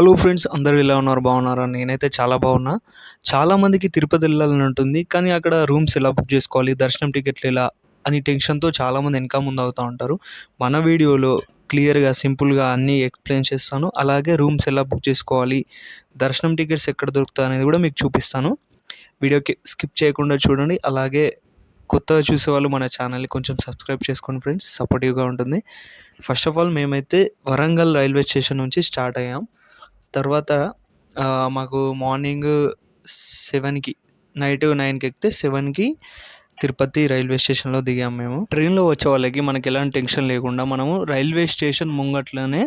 Hello friends అందరూ ఇలా ఉన్నారు? బాగున్నారా? నేనైతే చాలా బాగున్నా. చాలామందికి తిరుపతి వెళ్ళాలని ఉంటుంది కానీ అక్కడ రూమ్స్ ఎలా బుక్ చేసుకోవాలి దర్శనం టికెట్లు ఎలా అని టెన్షన్తో చాలామంది వెనక ముందు అవుతూ ఉంటారు. మన వీడియోలో క్లియర్గా సింపుల్గా అన్నీ ఎక్స్ప్లెయిన్ చేస్తాను. అలాగే రూమ్స్ ఎలా బుక్ చేసుకోవాలి దర్శనం టికెట్స్ ఎక్కడ దొరుకుతాయి అనేది కూడా మీకు చూపిస్తాను. వీడియోకి స్కిప్ చేయకుండా చూడండి. అలాగే కొత్తగా చూసే వాళ్ళు మన ఛానల్ని కొంచెం సబ్స్క్రైబ్ చేసుకోండి ఫ్రెండ్స్. సపోర్టివ్గా ఉంటుంది. ఫస్ట్ ఆఫ్ ఆల్ మేమైతే వరంగల్ రైల్వే స్టేషన్ నుంచి స్టార్ట్ అయ్యాం. తర్వాత మాకు మార్నింగ్ సెవెన్కి నైట్ నైన్కి ఎక్కితే సెవెన్కి తిరుపతి రైల్వే స్టేషన్లో దిగాము మేము. ట్రైన్లో వచ్చే వాళ్ళకి మనకి ఎలాంటి టెన్షన్ లేకుండా మనము రైల్వే స్టేషన్ ముంగట్లోనే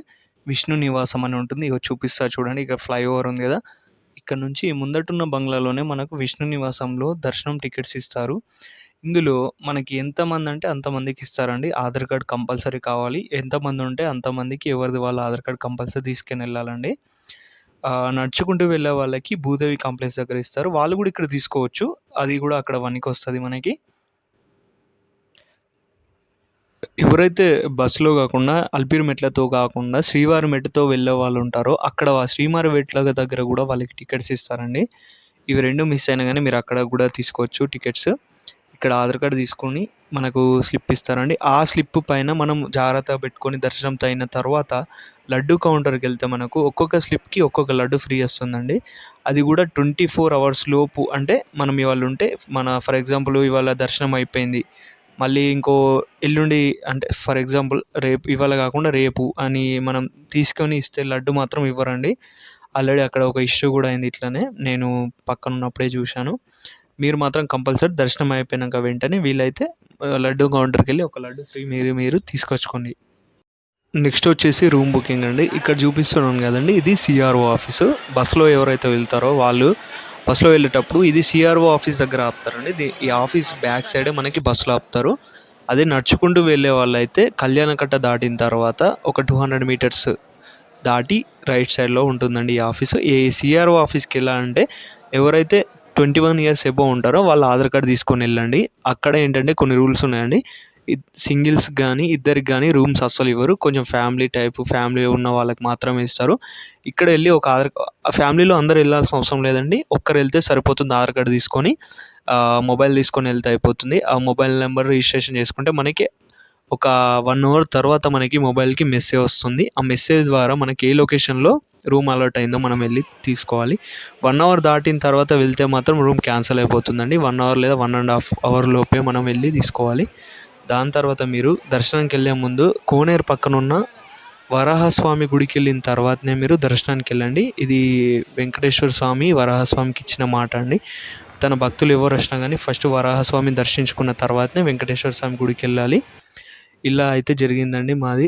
విష్ణు నివాసం అని ఉంటుంది. ఇక చూపిస్తా చూడండి. ఇక ఫ్లైఓవర్ ఉంది కదా. ఇక్కడ నుంచి ముందటున్న బంగ్లాలోనే మనకు విష్ణు నివాసంలో దర్శనం టికెట్స్ ఇస్తారు. ఇందులో మనకి ఎంతమంది అంటే అంతమందికి ఇస్తారండి. ఆధార్ కార్డ్ కంపల్సరీ కావాలి. ఎంతమంది ఉంటే అంతమందికి ఎవరిది వాళ్ళ ఆధార్ కార్డ్ కంపల్సరీ తీసుకుని వెళ్ళాలండి. నడుచుకుంటూ వెళ్ళే వాళ్ళకి భూదేవి కాంప్లెక్స్ దగ్గర ఇస్తారు. వాళ్ళు కూడా ఇక్కడ తీసుకోవచ్చు. అది కూడా అక్కడ వనికి వస్తుంది మనకి. ఎవరైతే బస్సులో కాకుండా అల్పిరి మెట్లతో కాకుండా శ్రీవారి మెట్టుతో వెళ్ళే వాళ్ళు ఉంటారో అక్కడ శ్రీవారి మెట్ల దగ్గర కూడా వాళ్ళకి టికెట్స్ ఇస్తారండి. ఇవి రెండు మిస్ అయినా కానీ మీరు అక్కడ కూడా తీసుకోవచ్చు టికెట్స్. ఇక్కడ ఆధార్ కార్డు తీసుకొని మనకు స్లిప్ ఇస్తారండి. ఆ స్లిప్ పైన మనం జాగ్రత్తగా పెట్టుకొని దర్శనం అయిన తర్వాత లడ్డు కౌంటర్కి వెళ్తే మనకు ఒక్కొక్క స్లిప్కి ఒక్కొక్క లడ్డు ఫ్రీ వస్తుందండి. అది కూడా ట్వంటీ ఫోర్ అవర్స్ లోపు అంటే మనం ఇవాళ ఉంటే మన ఫర్ ఎగ్జాంపుల్ ఇవాళ దర్శనం అయిపోయింది. మళ్ళీ ఇంకో ఎల్లుండి అంటే ఫర్ ఎగ్జాంపుల్ రేపు ఇవాళ కాకుండా రేపు అని మనం తీసుకొని ఇస్తే లడ్డు మాత్రం ఇవ్వరండి. ఆల్రెడీ అక్కడ ఒక ఇష్యూ కూడా అయింది ఇట్లనే. నేను పక్కన ఉన్నప్పుడే చూశాను. మీరు మాత్రం కంపల్సరీ దర్శనం అయిపోయినాక వెంటనే వీలైతే లడ్డు కౌంటర్కి వెళ్ళి ఒక లడ్డు ఫ్రీ మీరు మీరు తీసుకొచ్చుకోండి. నెక్స్ట్ వచ్చేసి రూమ్ బుకింగ్ అండి. ఇక్కడ చూపిస్తున్నాను కదండి. ఇది సిఆర్ఓ ఆఫీసు. బస్సులో ఎవరైతే వెళ్తారో వాళ్ళు బస్సులో వెళ్ళేటప్పుడు ఇది సిఆర్ఓ ఆఫీస్ దగ్గర ఆపుతారండి. ఈ ఆఫీస్ బ్యాక్ సైడే మనకి బస్సులో ఆపుతారు. అదే నడుచుకుంటూ వెళ్ళే వాళ్ళైతే కళ్యాణకట్ట దాటిన తర్వాత ఒక టూ హండ్రెడ్ మీటర్స్ దాటి రైట్ సైడ్లో ఉంటుందండి ఈ ఆఫీసు ఈ సిఆర్ఓ ఆఫీస్కి ఎలా అంటే ఎవరైతే ట్వంటీ వన్ ఇయర్స్ ఎబో ఉంటారో వాళ్ళ ఆధార్ కార్డ్ తీసుకొని వెళ్ళండి. అక్కడ ఏంటంటే కొన్ని రూల్స్ ఉన్నాయండి. సింగిల్స్ కానీ ఇద్దరికి కానీ రూమ్స్ అస్సలు ఇవ్వరు. కొంచెం ఫ్యామిలీ టైప్ ఫ్యామిలీ ఉన్న వాళ్ళకి మాత్రమే ఇస్తారు. ఇక్కడ వెళ్ళి ఒక ఆధార్ ఆ ఫ్యామిలీలో అందరు వెళ్ళాల్సిన అవసరం లేదండి. ఒక్కరు వెళ్తే సరిపోతుంది ఆధార్ కార్డు తీసుకొని మొబైల్ తీసుకొని వెళ్తే అయిపోతుంది. ఆ మొబైల్ నెంబర్ రిజిస్ట్రేషన్ చేసుకుంటే మనకి ఒక వన్ అవర్ తర్వాత మనకి మొబైల్కి మెసేజ్ వస్తుంది. ఆ మెసేజ్ ద్వారా మనకి ఏ లొకేషన్లో రూమ్ అలర్ట్ అయిందో మనం వెళ్ళి తీసుకోవాలి. వన్ అవర్ దాటిన తర్వాత వెళ్తే మాత్రం రూమ్ క్యాన్సిల్ అయిపోతుందండి. వన్ అవర్ లేదా వన్ అండ్ హాఫ్ అవర్ లోపే మనం వెళ్ళి తీసుకోవాలి. దాని తర్వాత మీరు దర్శనానికి వెళ్ళే ముందు కోనేరు పక్కన ఉన్న వరాహస్వామి గుడికి వెళ్ళిన తర్వాతనే మీరు దర్శనానికి వెళ్ళండి ఇది వెంకటేశ్వర స్వామి వరాహస్వామికి ఇచ్చిన మాట అండి. తన భక్తులు ఎవరు వచ్చినా కానీ ఫస్ట్ వరాహస్వామిని దర్శించుకున్న తర్వాతనే వెంకటేశ్వర స్వామి గుడికి వెళ్ళాలి ఇలా అయితే జరిగిందండి మాది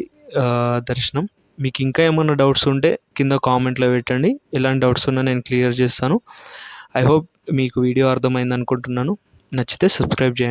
దర్శనం. మీకు ఇంకా ఏమైనా డౌట్స్ ఉంటే కింద కామెంట్లో పెట్టండి. ఎలాంటి డౌట్స్ ఉన్నా నేను క్లియర్ చేస్తాను. ఐ హోప్ మీకు వీడియో అర్థమైంది అనుకుంటున్నాను నచ్చితే సబ్స్క్రైబ్ చేయండి.